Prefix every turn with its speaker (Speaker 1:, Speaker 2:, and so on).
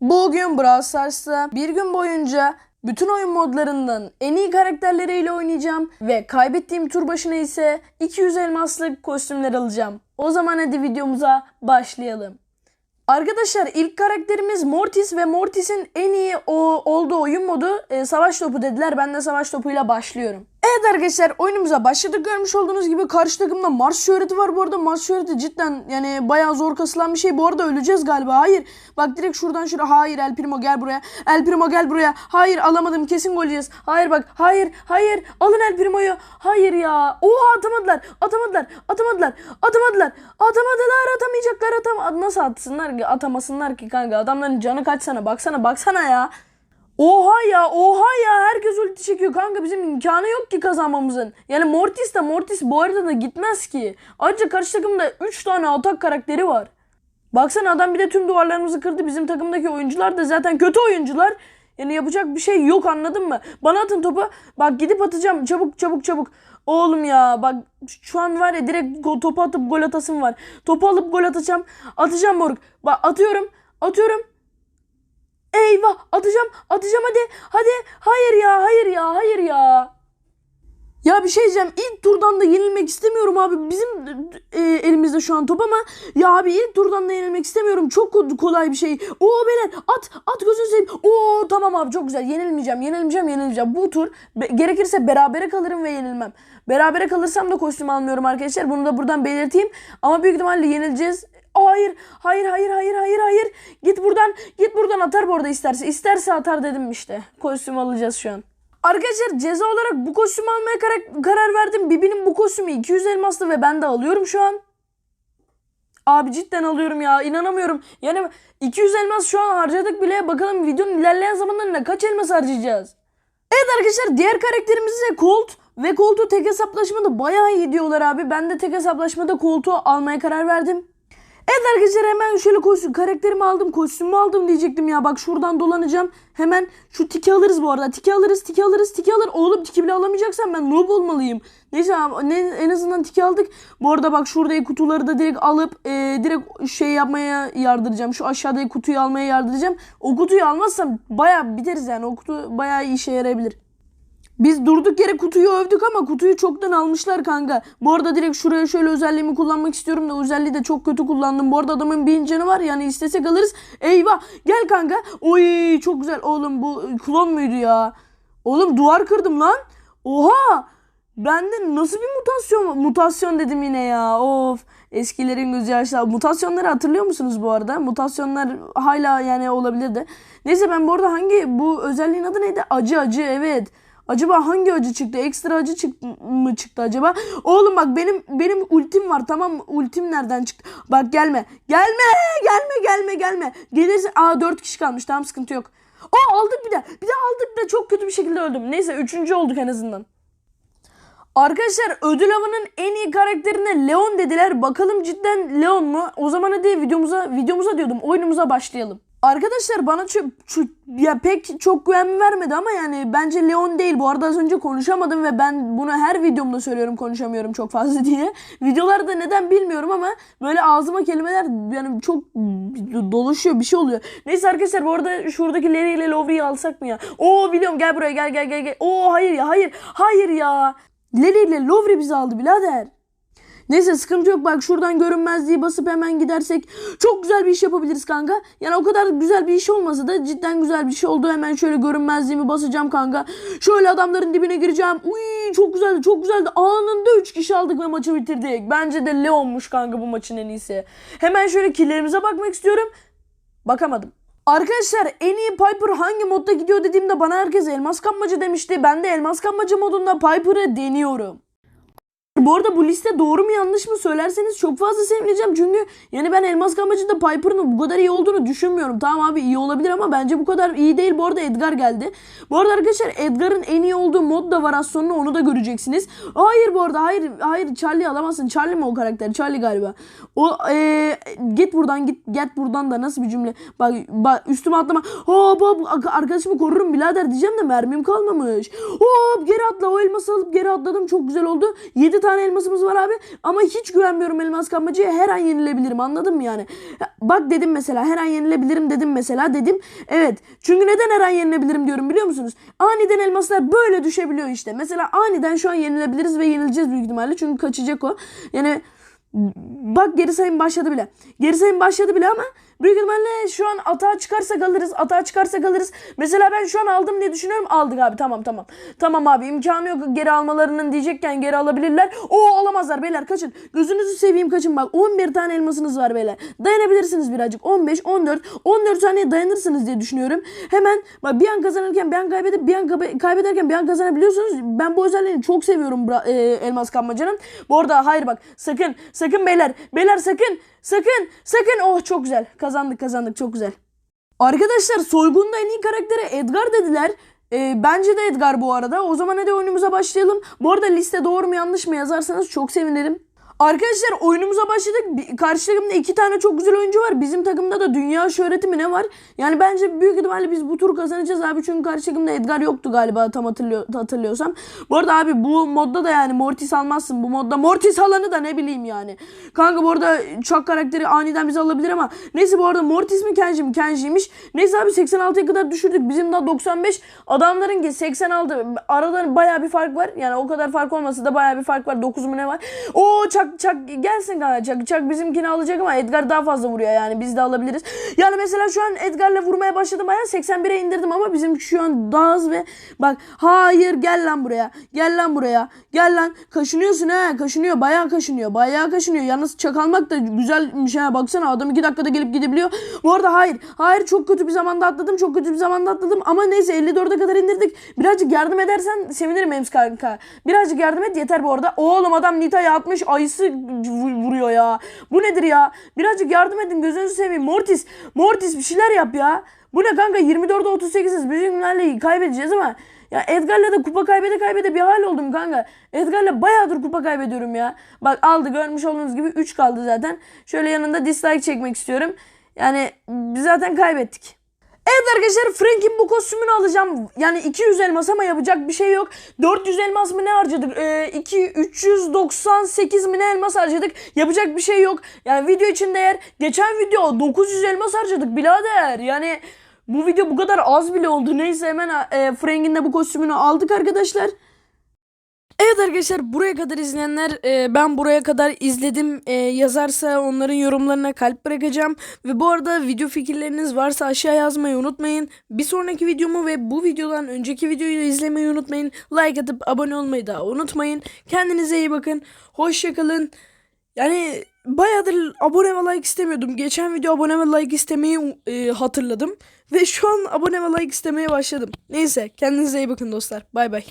Speaker 1: Bugün Brawl Stars'ta bir gün boyunca bütün oyun modlarından en iyi karakterleriyle oynayacağım ve kaybettiğim tur başına ise 200 elmaslık kostümler alacağım. O zaman hadi videomuza başlayalım. Arkadaşlar ilk karakterimiz Mortis ve Mortis'in en iyi o, olduğu oyun modu e, savaş topu dediler. Ben de savaş topuyla başlıyorum. Evet arkadaşlar oyunumuza başladık. Görmüş olduğunuz gibi karşı takımda Mars şöhreti var. Bu arada Mars şöhreti cidden yani bayağı zor kasılan bir şey. Bu arada öleceğiz galiba. Hayır. Bak direkt şuradan şuraya. Hayır El Primo gel buraya. El Primo gel buraya. Hayır alamadım. Kesin gol yiyeceğiz. Hayır bak. Hayır. Hayır. Alın El Primo'yu. Hayır ya. Oha atamadılar. Atamadılar. Atamadılar. Atamadılar. Atamadılar. Atamayacaklar. Atam Nasıl atsınlar ki? Atamasınlar ki kanka. Adamların canı kaç sana. Baksana baksana ya. Oha ya oha ya herkes ulti çekiyor kanka bizim imkanı yok ki kazanmamızın. Yani Mortis de Mortis bu arada da gitmez ki. Ayrıca karşı takımda 3 tane atak karakteri var. Baksana adam bir de tüm duvarlarımızı kırdı. Bizim takımdaki oyuncular da zaten kötü oyuncular. Yani yapacak bir şey yok anladın mı? Bana atın topu. Bak gidip atacağım. Çabuk çabuk çabuk. Oğlum ya bak şu an var ya direkt topu atıp gol atasım var. Topu alıp gol atacağım. Atacağım moruk. Bak atıyorum. Atıyorum. Eyvah atacağım atacağım hadi hadi hayır ya hayır ya hayır ya. Ya bir şey diyeceğim ilk turdan da yenilmek istemiyorum abi bizim e, elimizde şu an top ama ya abi ilk turdan da yenilmek istemiyorum çok ko- kolay bir şey. Oo beyler at at gözünü seveyim. Oo tamam abi çok güzel yenilmeyeceğim yenilmeyeceğim yenilmeyeceğim bu tur be- gerekirse berabere kalırım ve yenilmem. Berabere kalırsam da kostüm almıyorum arkadaşlar bunu da buradan belirteyim ama büyük ihtimalle yenileceğiz. Hayır, hayır, hayır, hayır, hayır, hayır. Git buradan, git buradan atar bu arada isterse. İsterse atar dedim işte. Kostüm alacağız şu an. Arkadaşlar ceza olarak bu kostümü almaya karar, karar verdim. Bibi'nin bu kostümü 200 elmaslı ve ben de alıyorum şu an. Abi cidden alıyorum ya inanamıyorum. Yani 200 elmas şu an harcadık bile. Bakalım videonun ilerleyen zamanlarında kaç elmas harcayacağız. Evet arkadaşlar diğer karakterimiz ise Colt. Ve Colt'u tek hesaplaşmada bayağı iyi diyorlar abi. Ben de tek hesaplaşmada Colt'u almaya karar verdim. Evet arkadaşlar hemen şöyle kostüm, karakterimi aldım, kostümümü aldım diyecektim ya. Bak şuradan dolanacağım. Hemen şu tiki alırız bu arada. Tiki alırız, tiki alırız, tiki alır. Oğlum tiki bile alamayacaksan ben noob olmalıyım. Neyse ne, en azından tiki aldık. Bu arada bak şuradaki kutuları da direkt alıp e, direkt şey yapmaya yardıracağım. Şu aşağıdaki kutuyu almaya yardıracağım. O kutuyu almazsam baya biteriz yani. O kutu baya işe yarayabilir. Biz durduk yere kutuyu övdük ama kutuyu çoktan almışlar kanka. Bu arada direkt şuraya şöyle özelliğimi kullanmak istiyorum da özelliği de çok kötü kullandım. Bu arada adamın bin canı var yani istesek alırız. Eyvah gel kanka. Oy çok güzel oğlum bu klon muydu ya? Oğlum duvar kırdım lan. Oha. Bende nasıl bir mutasyon mutasyon dedim yine ya. Of. Eskilerin gözü yaşlı. Mutasyonları hatırlıyor musunuz bu arada? Mutasyonlar hala yani olabilirdi. Neyse ben bu arada hangi bu özelliğin adı neydi? Acı acı evet. Acaba hangi acı çıktı? Ekstra acı çık mı çıktı acaba? Oğlum bak benim benim ultim var tamam mı? Ultim nereden çıktı? Bak gelme. Gelme. Gelme gelme gelme. Gelirse aa 4 kişi kalmış. Tamam sıkıntı yok. Aa aldık bir de. Bir de aldık bir de çok kötü bir şekilde öldüm. Neyse üçüncü olduk en azından. Arkadaşlar ödül avının en iyi karakterine Leon dediler. Bakalım cidden Leon mu? O zaman hadi videomuza videomuza diyordum. Oyunumuza başlayalım. Arkadaşlar bana çok, ya pek çok güven vermedi ama yani bence Leon değil. Bu arada az önce konuşamadım ve ben bunu her videomda söylüyorum konuşamıyorum çok fazla diye. Videolarda neden bilmiyorum ama böyle ağzıma kelimeler yani çok dolaşıyor bir şey oluyor. Neyse arkadaşlar bu arada şuradaki Larry ile Lowry'i alsak mı ya? Oo biliyorum gel buraya gel gel gel gel. Oo hayır ya hayır hayır ya. Larry ile Lowry bizi aldı birader. Neyse sıkıntı yok bak şuradan görünmezliği basıp hemen gidersek çok güzel bir iş yapabiliriz kanka. Yani o kadar güzel bir iş olmasa da cidden güzel bir şey oldu. Hemen şöyle görünmezliğimi basacağım kanka. Şöyle adamların dibine gireceğim. Uy çok güzeldi çok güzeldi. Anında 3 kişi aldık ve maçı bitirdik. Bence de Leon'muş kanka bu maçın en iyisi. Hemen şöyle killerimize bakmak istiyorum. Bakamadım. Arkadaşlar en iyi Piper hangi modda gidiyor dediğimde bana herkes elmas kapmacı demişti. Ben de elmas kapmacı modunda Piper'ı deniyorum. Bu arada bu liste doğru mu yanlış mı söylerseniz çok fazla sevineceğim. Çünkü yani ben Elmas Kamacı'da Piper'ın bu kadar iyi olduğunu düşünmüyorum. Tamam abi iyi olabilir ama bence bu kadar iyi değil. Bu arada Edgar geldi. Bu arada arkadaşlar Edgar'ın en iyi olduğu mod da var az sonra onu da göreceksiniz. Hayır bu arada hayır hayır Charlie alamazsın. Charlie mi o karakter? Charlie galiba. O ee, git buradan git get buradan da nasıl bir cümle? Bak, bak üstüme atlama. Hop hop arkadaşımı korurum birader diyeceğim de mermim kalmamış. Hop geri atla o elması alıp geri atladım çok güzel oldu. 7 tane tane elmasımız var abi. Ama hiç güvenmiyorum elmas kapmacaya. Her an yenilebilirim anladın mı yani? Bak dedim mesela her an yenilebilirim dedim mesela dedim. Evet çünkü neden her an yenilebilirim diyorum biliyor musunuz? Aniden elmaslar böyle düşebiliyor işte. Mesela aniden şu an yenilebiliriz ve yenileceğiz büyük ihtimalle. Çünkü kaçacak o. Yani Bak geri sayım başladı bile. Geri sayım başladı bile ama büyük ihtimalle şu an atağa çıkarsak alırız. Atağa çıkarsak alırız. Mesela ben şu an aldım diye düşünüyorum. Aldık abi tamam tamam. Tamam abi imkanı yok geri almalarının diyecekken geri alabilirler. O alamazlar beyler kaçın. Gözünüzü seveyim kaçın bak. 11 tane elmasınız var beyler. Dayanabilirsiniz birazcık. 15, 14, 14 saniye dayanırsınız diye düşünüyorum. Hemen bak bir an kazanırken bir an kaybedip bir an kaybederken bir an kazanabiliyorsunuz. Ben bu özelliğini çok seviyorum e, elmas kapmacanın. Bu arada hayır bak sakın sakın beyler. Beyler sakın sakın sakın. Oh çok güzel. Kazandık kazandık çok güzel. Arkadaşlar soygunda en iyi karakteri Edgar dediler. Ee, bence de Edgar bu arada. O zaman hadi oyunumuza başlayalım. Bu arada liste doğru mu yanlış mı yazarsanız çok sevinirim. Arkadaşlar oyunumuza başladık. Karşı takımda iki tane çok güzel oyuncu var. Bizim takımda da dünya şöhreti mi ne var? Yani bence büyük ihtimalle biz bu turu kazanacağız abi. Çünkü karşı takımda Edgar yoktu galiba tam hatırlıyor, hatırlıyorsam. Bu arada abi bu modda da yani Mortis almazsın. Bu modda Mortis alanı da ne bileyim yani. Kanka bu arada Chuck karakteri aniden bizi alabilir ama. Neyse bu arada Mortis mi Kenji mi? Kenji'ymiş. Neyse abi 86'ya kadar düşürdük. Bizim daha 95. Adamların ki 86. Arada baya bir fark var. Yani o kadar fark olmasa da baya bir fark var. 9 mu ne var? Oo Chuck Chuck gelsin kanka Chuck. Chuck bizimkini alacak ama Edgar daha fazla vuruyor yani. Biz de alabiliriz. Yani mesela şu an Edgar'la vurmaya başladım. Baya 81'e indirdim ama bizim şu an daha hızlı ve bak hayır gel lan buraya. Gel lan buraya. Gel lan. Kaşınıyorsun ha. Kaşınıyor. Bayağı kaşınıyor. Bayağı kaşınıyor. Yalnız çakalmak da güzelmiş ha. Baksana adam 2 dakikada gelip gidebiliyor. Bu arada hayır. Hayır çok kötü bir zamanda atladım. Çok kötü bir zamanda atladım. Ama neyse 54'e kadar indirdik. Birazcık yardım edersen sevinirim Ems kanka. Birazcık yardım et yeter bu arada. Oğlum adam Nita'ya atmış. Ayısı vu- vuruyor ya. Bu nedir ya? Birazcık yardım edin. Gözünüzü seveyim. Mortis. Mortis bir şeyler yap ya. Bu ne kanka 24'e 38'iz. Biz günlerle kaybedeceğiz ama ya Edgar'la da kupa kaybede kaybede bir hal oldum kanka. Edgar'la bayağıdır kupa kaybediyorum ya. Bak aldı görmüş olduğunuz gibi 3 kaldı zaten. Şöyle yanında dislike çekmek istiyorum. Yani zaten kaybettik. Evet arkadaşlar Frank'in bu kostümünü alacağım. Yani 200 elmas ama yapacak bir şey yok. 400 elmas mı ne harcadık? Ee, 2 398 mi ne elmas harcadık? Yapacak bir şey yok. Yani video için değer. Geçen video 900 elmas harcadık birader. Yani bu video bu kadar az bile oldu. Neyse hemen e, Frank'in de bu kostümünü aldık arkadaşlar. Evet arkadaşlar buraya kadar izleyenler e, ben buraya kadar izledim e, yazarsa onların yorumlarına kalp bırakacağım. Ve bu arada video fikirleriniz varsa aşağı yazmayı unutmayın. Bir sonraki videomu ve bu videodan önceki videoyu da izlemeyi unutmayın. Like atıp abone olmayı da unutmayın. Kendinize iyi bakın. Hoşçakalın. Yani bayağıdır abone ve like istemiyordum. Geçen video abone ve like istemeyi e, hatırladım. Ve şu an abone ve like istemeye başladım. Neyse kendinize iyi bakın dostlar. Bay bay.